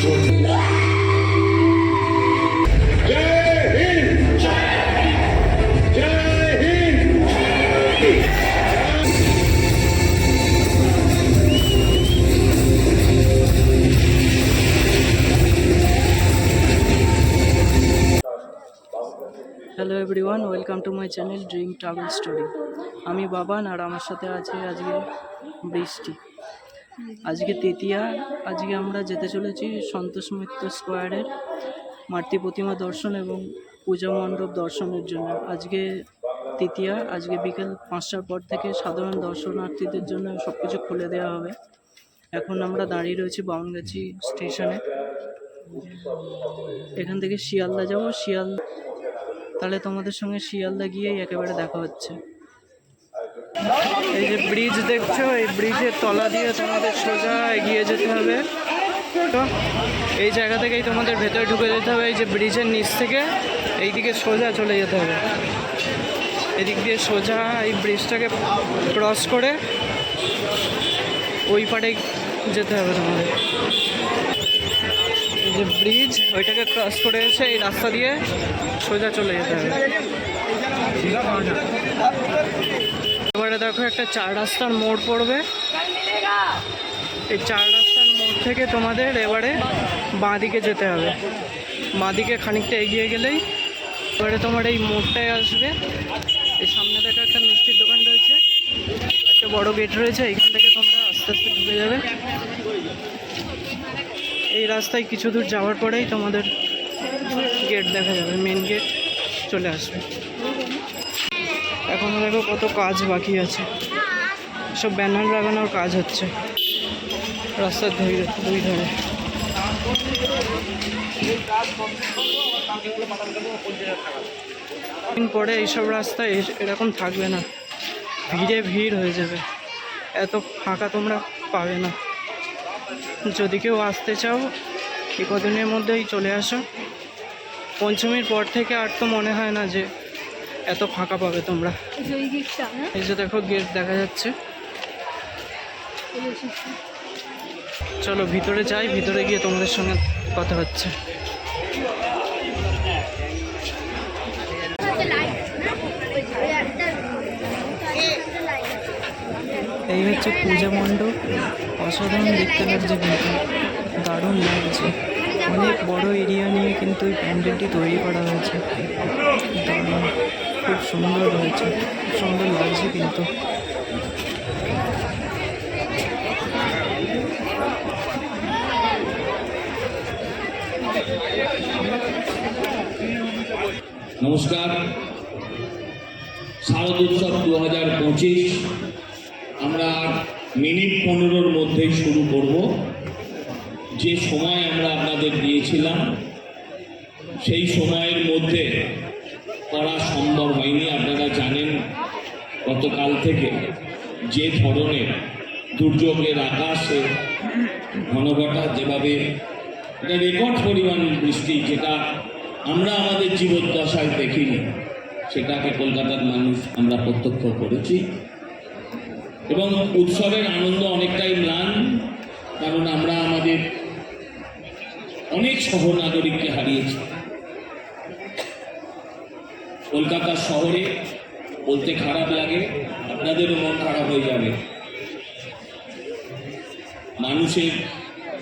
Hello everyone welcome to my channel dream travel story আমি বাবান আর আমার সাথে আছে আজকে বৃষ্টি। আজকে তৃতীয়া, আজকে আমরা যেতে চলেছি সন্তোষ মিত্র স্কোয়ারের মাতৃ প্রতিমা দর্শন এবং পূজা মণ্ডপ দর্শনের জন্য। আজকে তৃতীয়া, আজকে বিকেল পাঁচটার পর থেকে সাধারণ দর্শনার্থীদের জন্য সব কিছু খুলে দেওয়া হবে। এখন আমরা দাঁড়িয়ে রয়েছি বামগাছি স্টেশনে। এখান থেকে শিয়ালদা যাব। শিয়াল তাহলে তোমাদের সঙ্গে শিয়ালদা গিয়েই একেবারে দেখা হচ্ছে। এই যে ব্রিজ দেখছ, এই ব্রিজের তলা দিয়ে তোমাদের সোজা এগিয়ে যেতে হবে। তো এই জায়গা থেকেই তোমাদের ভেতরে ঢুকে যেতে হবে, এই যে ব্রিজের নিচ থেকে। এই দিকে সোজা চলে যেতে হবে। এদিক দিয়ে সোজা এই ব্রিজটাকে ক্রস করে ওই পাড়ে যেতে হবে তোমাদের। যে ব্রিজ, ওইটাকে ক্রস করে এসে এই রাস্তা দিয়ে সোজা চলে যেতে হবে। দেখো একটা চার রাস্তার মোড় পড়বে। এই চার রাস্তার মোড় থেকে তোমাদের এবারে বাঁ দিকে যেতে হবে। বাঁ দিকে খানিকটা এগিয়ে গেলেই এবারে তোমার এই মোড়টায় আসবে। এই সামনে দেখো একটা মিষ্টির দোকান রয়েছে। একটা বড় গেট রয়েছে এখান থেকে তোমরা আস্তে আস্তে ঢুকে যাবে। এই রাস্তায় কিছু দূর যাওয়ার পরেই তোমাদের গেট দেখা যাবে মেন গেট চলে আসবে। এখনও দেখো কত কাজ বাকি আছে। সব ব্যানার লাগানোর কাজ হচ্ছে। রাস্তার দুই দুই ধারে। পরে এইসব রাস্তায় এ- এরকম থাকবে না। ভিড়ে ভিড় হয়ে যাবে। এত ফাঁকা তোমরা পাবে না। যদি কেউ আসতে চাও এই কদিনের মধ্যেই চলে আসো। পঞ্চমীর পর থেকে আর তো মনে হয় না যে এত ফাঁকা পাবে তোমরা। এই যে দেখো গেট দেখা যাচ্ছে। চলো ভিতরে যাই ভিতরে গিয়ে তোমাদের সঙ্গে কথা হচ্ছে। এই হচ্ছে পূজা মণ্ডপ। অসাধারণ দেখতে লাগছে কিন্তু। দারুণ লাগছে। অনেক বড় এরিয়া নিয়ে কিন্তু এই প্যান্ডেলটি তৈরি করা হয়েছে। দারুণ। খুব সুন্দর হয়েছে খুব সুন্দর লাগছে কিন্তু। নমস্কার। শারদ উৎসব দু হাজার পঁচিশ, আমরা মিনিট পনেরোর মধ্যেই শুরু করব। যে সময় আমরা আপনাদের দিয়েছিলাম, সেই সময়ের মধ্যে করা সম্ভব হয়নি। আপনারা জানেন গতকাল থেকে যে ধরনের দুর্যোগের আকাশে ঘনঘটা যেভাবে এটা রেকর্ড পরিমাণ বৃষ্টি, যেটা আমরা আমাদের জীবদ্দশায় দেখিনি, সেটাকে কলকাতার মানুষ আমরা প্রত্যক্ষ করেছি। এবং উৎসবের আনন্দ অনেকটাই ম্লান, কারণ আমরা আমাদের অনেক সহনাগরিককে হারিয়েছি। কলকাতা শহরে বলতে খারাপ লাগে, আপনাদেরও মন খারাপ হয়ে যাবে। মানুষের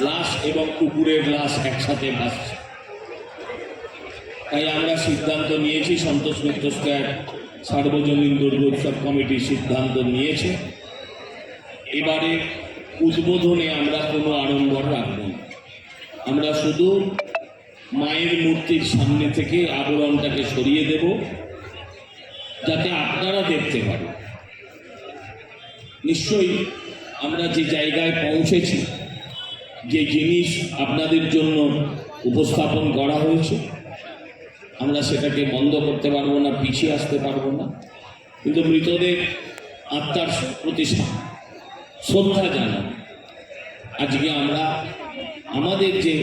লাশ এবং কুকুরের লাশ একসাথে ভাসছে। তাই আমরা সিদ্ধান্ত নিয়েছি, সন্তোষ মিত্র স্কোয়ার সার্বজনীন দুর্গোৎসব কমিটির সিদ্ধান্ত নিয়েছে। এবারে উদ্বোধনে আমরা কোনো আড়ম্বর রাখব না। আমরা শুধু মায়ের মূর্তির সামনে থেকে আবরণটাকে সরিয়ে দেব। যাতে আপনারা দেখতে পারেন। নিশ্চয়ই আমরা যে জায়গায় পৌঁছেছি, যে জিনিস আপনাদের জন্য উপস্থাপন করা হয়েছে, আমরা সেটাকে বন্ধ করতে পারব না, পিছিয়ে আসতে পারব না। কিন্তু মৃতদের আত্মার প্রতি শ্রদ্ধা জানান। আজকে আমরা আমাদের যে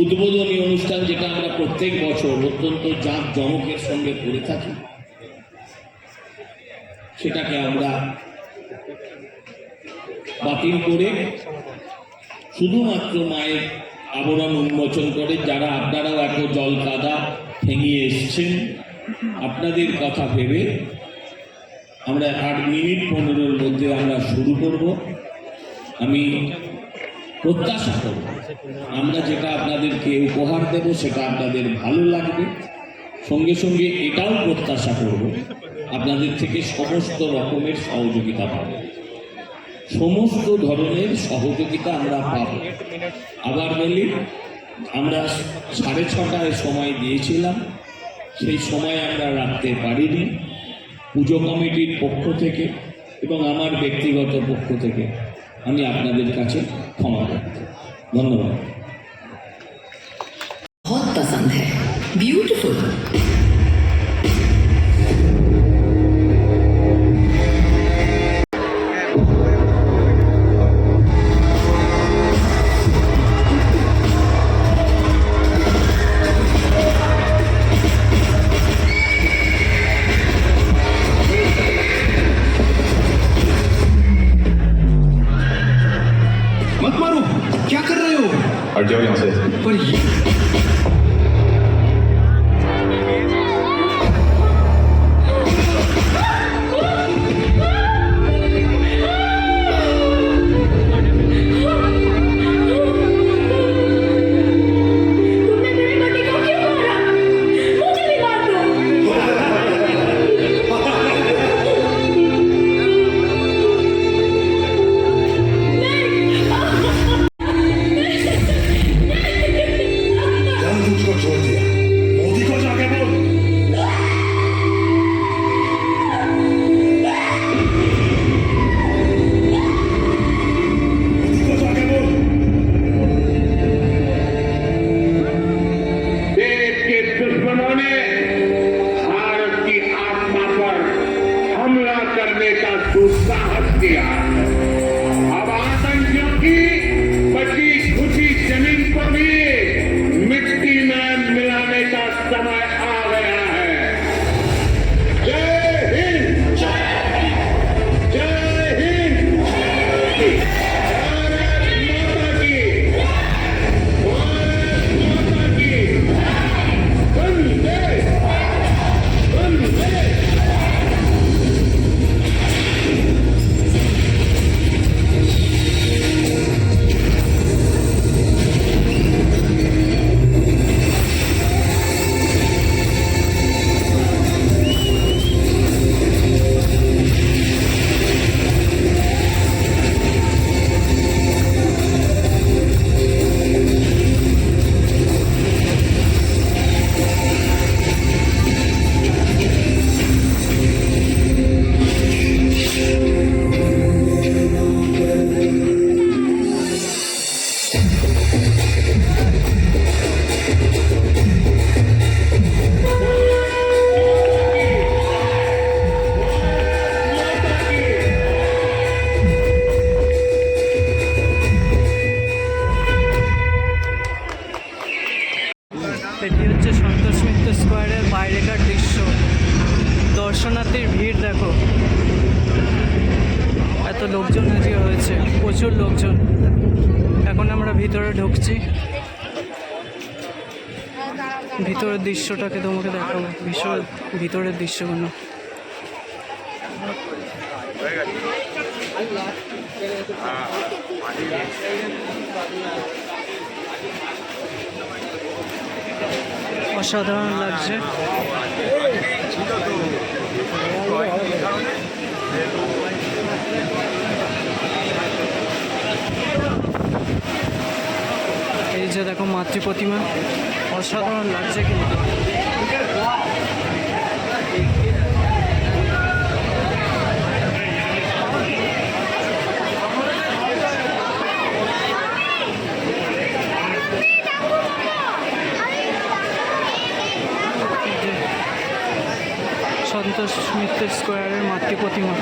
উদ্বোধনী অনুষ্ঠান যেটা আমরা প্রত্যেক বছর অত্যন্ত জাঁক জমকের সঙ্গে করে থাকি, সেটাকে আমরা বাতিল করে শুধুমাত্র মায়ের আবরণ উন্মোচন করে, যারা আপনারাও এত জল কাদা ঠেঙিয়ে এসছেন, আপনাদের কথা ভেবে আমরা আট মিনিট পনেরোর মধ্যে আমরা শুরু করব। আমি প্রত্যাশা করব। আমরা যেটা আপনাদেরকে উপহার দেব, সেটা আপনাদের ভালো লাগবে। সঙ্গে সঙ্গে এটাও প্রত্যাশা করব, আপনাদের থেকে সমস্ত রকমের সহযোগিতা পাব। সমস্ত ধরনের সহযোগিতা আমরা পাব। আবার বলি, আমরা সাড়ে ছটায় সময় দিয়েছিলাম। সেই সময় আমরা রাখতে পারিনি। পুজো কমিটির পক্ষ থেকে এবং আমার ব্যক্তিগত পক্ষ থেকে। আমি আপনাদের কাছে ক্ষমা প্রার্থী ধন্যবাদ बहुत पसंद है ब्यूटीफुल লোকজন। এখন আমরা ভিতরে ঢুকছি। ভিতরের দৃশ্যটাকে তোমাকে দেখাবো। ভীষণ ভিতরের দৃশ্যগুলো। অসাধারণ লাগছে। যে দেখো মাতৃ প্রতিমা। অসাধারণ লাগছে কিন্তু। সন্তোষ মিত্র স্কোয়ারের মাতৃ প্রতিমা।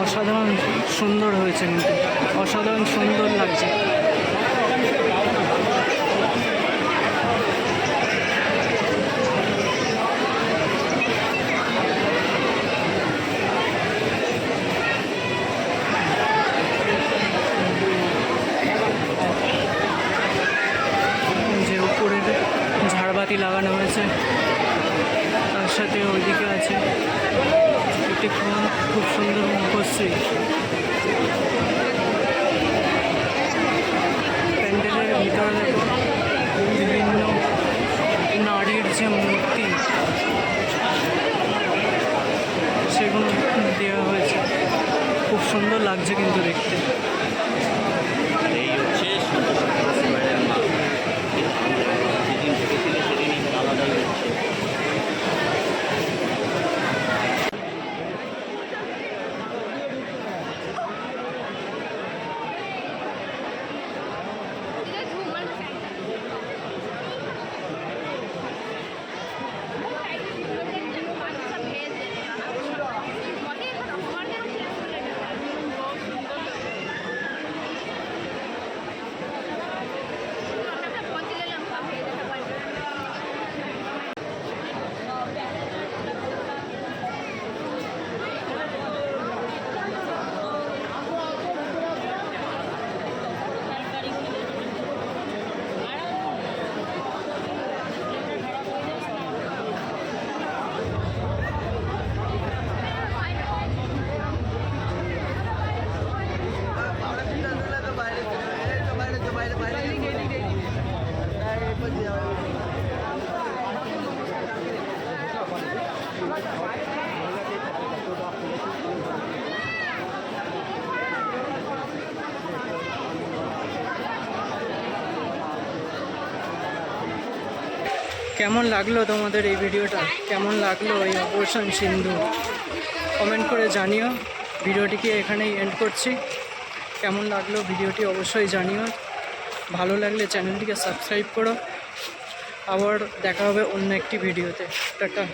অসাধারণ সুন্দর হয়েছে কিন্তু। অসাধারণ সুন্দর লাগছে। একটি খুব সুন্দর মুখশ্রী প্যান্ডেলের ভিতরে বিভিন্ন নারীর যে মূর্তি, সেগুলো দেওয়া হয়েছে। খুব সুন্দর লাগছে কিন্তু দেখতে। কেমন লাগল তোমাদের এই ভিডিওটা? কেমন লাগল এই অপারেশন সিন্ধু? কমেন্ট করে জানিও। ভিডিওটিকে এখানেই এন্ড করছি। কেমন লাগল ভিডিওটি অবশ্যই জানিও। ভালো লাগলে চ্যানেলটিকে সাবস্ক্রাইব করো। আবার দেখা হবে অন্য একটি ভিডিওতে। টাটা।